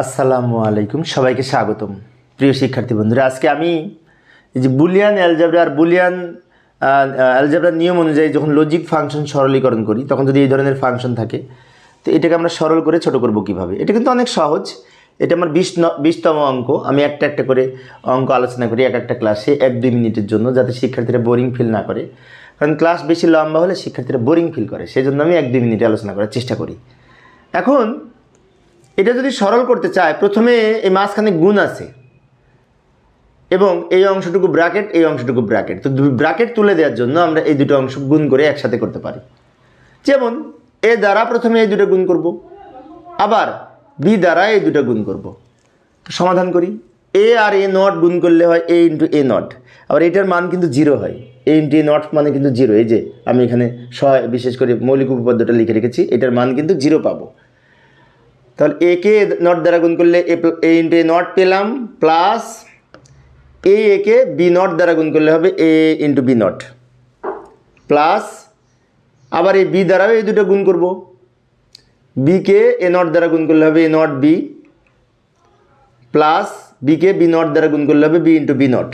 আসসালামু আলাইকুম, সবাইকে স্বাগতম। প্রিয় শিক্ষার্থী বন্ধুরা, আজকে আমি এই যে বুলিয়ান অ্যালজাবরা আর বুলিয়ান অ্যালজাবরার নিয়ম অনুযায়ী যখন লজিক ফাংশন সরলীকরণ করি, তখন যদি এই ধরনের ফাংশন থাকে, তো এটাকে আমরা সরল করে ছোট করব কীভাবে? এটা কিন্তু অনেক সহজ। এটা আমার বিশ বিশতম অঙ্ক। আমি একটা একটা করে অঙ্ক আলোচনা করি এক একটা ক্লাসে এক দুই মিনিটের জন্য, যাতে শিক্ষার্থীরা বোরিং ফিল না করে। কারণ ক্লাস বেশি লম্বা হলে শিক্ষার্থীরা বোরিং ফিল করে। সেই জন্য আমি এক দুই মিনিটে আলোচনা করার চেষ্টা করি। এখন এটা যদি সরল করতে চায়, প্রথমে এই মাঝখানে গুণ আছে। এবং এই অংশটুকু ব্র্যাকেট, এই অংশটুকু ব্র্যাকেট। তো ব্র্যাকেট তুলে দেওয়ার জন্য আমরা এই দুটো অংশ গুণ করে একসাথে করতে পারি। যেমন, এ দ্বারা প্রথমে এই দুটো গুণ করব, আবার বি দ্বারা এই দুটো গুণ করব। সমাধান করি। এ আর এ নট গুণ করলে হয় এ ইন্টু এ নট। আবার এটার মান কিন্তু জিরো হয়। এ ইন্টু এ নট মানে কিন্তু জিরো। এই যে আমি এখানে সহায়, বিশেষ করে মৌলিক উপপাদ্যটা লিখে রেখেছি, এটার মান কিন্তু জিরো পাবো। তাহলে এ কে নট দ্বারা গুণ করলে এ ইন্টু এ নট পেলাম প্লাস এ একে বি নট দ্বারা গুণ করলে হবে A into B not plus আবার এই বি দ্বারাও এই দুটো গুণ করব। বিকে এ নট দ্বারা গুণ করলে হবে এ নট বি প্লাস বিকে বি নট দ্বারা গুণ করলে হবে বি ইন্টু বি নট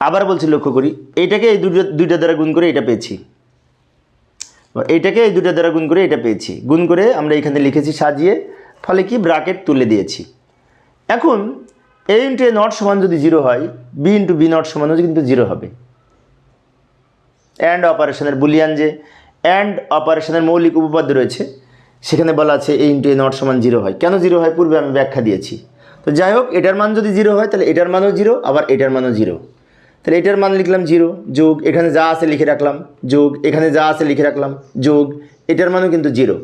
আবার বলছি লক্ষ্য করি, এইটাকে এই দুটো দুইটা দ্বারা গুণ করে এটা পেয়েছি। এইটাকে এই দুটো দ্বারা গুণ করে এটা পেয়েছি। গুণ করে আমরা এখানে লিখেছি সাজিয়ে, ফলে কি? ব্রাকেট তুলে দিয়েছি। এখন এ ইন্টু এ নট সমান যদি জিরো হয় বি ইন্টু বি নট সমানও কিন্তু জিরো হবে। অ্যান্ড অপারেশনের বুলিয়ান যে অ্যান্ড অপারেশনের মৌলিক উপপাদ্য রয়েছে, সেখানে বলা আছে এ ইন্টু এ নট সমান জিরো হয়। কেন জিরো হয়? পূর্বে আমি ব্যাখ্যা দিয়েছি। তো যাই হোক, এটার মান যদি জিরো হয়, তাহলে এটার মানও জিরো আবার এটার মানও জিরো তাহলে এটার মান লিখলাম জিরো যোগ, এখানে যা আছে লিখে রাখলাম, যোগ, এখানে যা আছে লিখে রাখলাম, যোগ, এটার মানও কিন্তু জিরো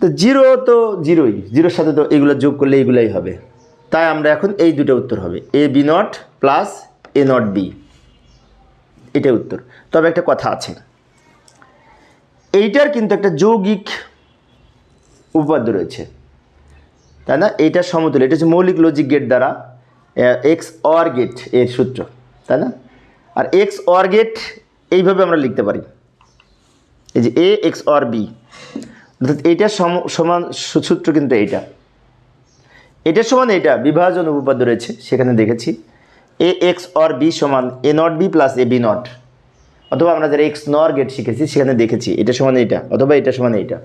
তো জিরো তো জিরোই জিরোর সাথে তো এগুলো যোগ করলে এগুলাই হবে। তাই আমরা এখন এই দুটো উত্তর হবে A B not plus A not B এটাই উত্তর। তবে একটা কথা আছে এইটার কিন্তু একটা যৌগিক উপপাদ্য রয়েছে। তাই না? এইটার সমতুল এটা হচ্ছে মৌলিক লজিক গেট দ্বারা এক্স অর গেটের সূত্র, তাই না? আর এক্স অর গেট এইভাবে আমরা লিখতে পারি। এই যে এ এক্স অর বি অর্থাৎ এইটার সম- সমান সূত্র কিন্তু এইটা। এটার সমান এইটা, বিভাজন উপপাদ্য রয়েছে, সেখানে দেখেছি। এ এক্স অর বি সমান A not B plus A B not অথবা আমরা যারা এক্স নর গেট শিখেছি, সেখানে দেখেছি, এটা সমান এইটা, অথবা এটা সমান এইটা।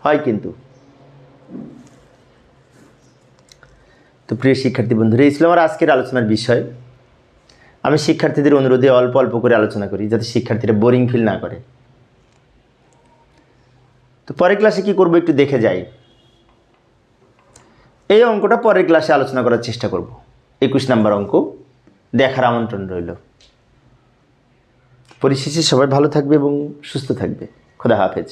হয় কিন্তু। তো প্রিয় শিক্ষার্থী বন্ধুরা, এই ছিল আমার আজকের আলোচনার বিষয়। আমি শিক্ষার্থীদের অনুরোধে অল্প অল্প করে আলোচনা করি, যাতে শিক্ষার্থীরা বোরিং ফিল না করে। তো পরের ক্লাসে কি করব একটু দেখে যাই। এই অঙ্কটা পরের ক্লাসে আলোচনা করার চেষ্টা করব। একুশ নাম্বার অঙ্ক, দেখার আমন্ত্রণ রইল। পরিশেষে সবাই ভালো থাকবে এবং সুস্থ থাকবে। খোদা হাফেজ।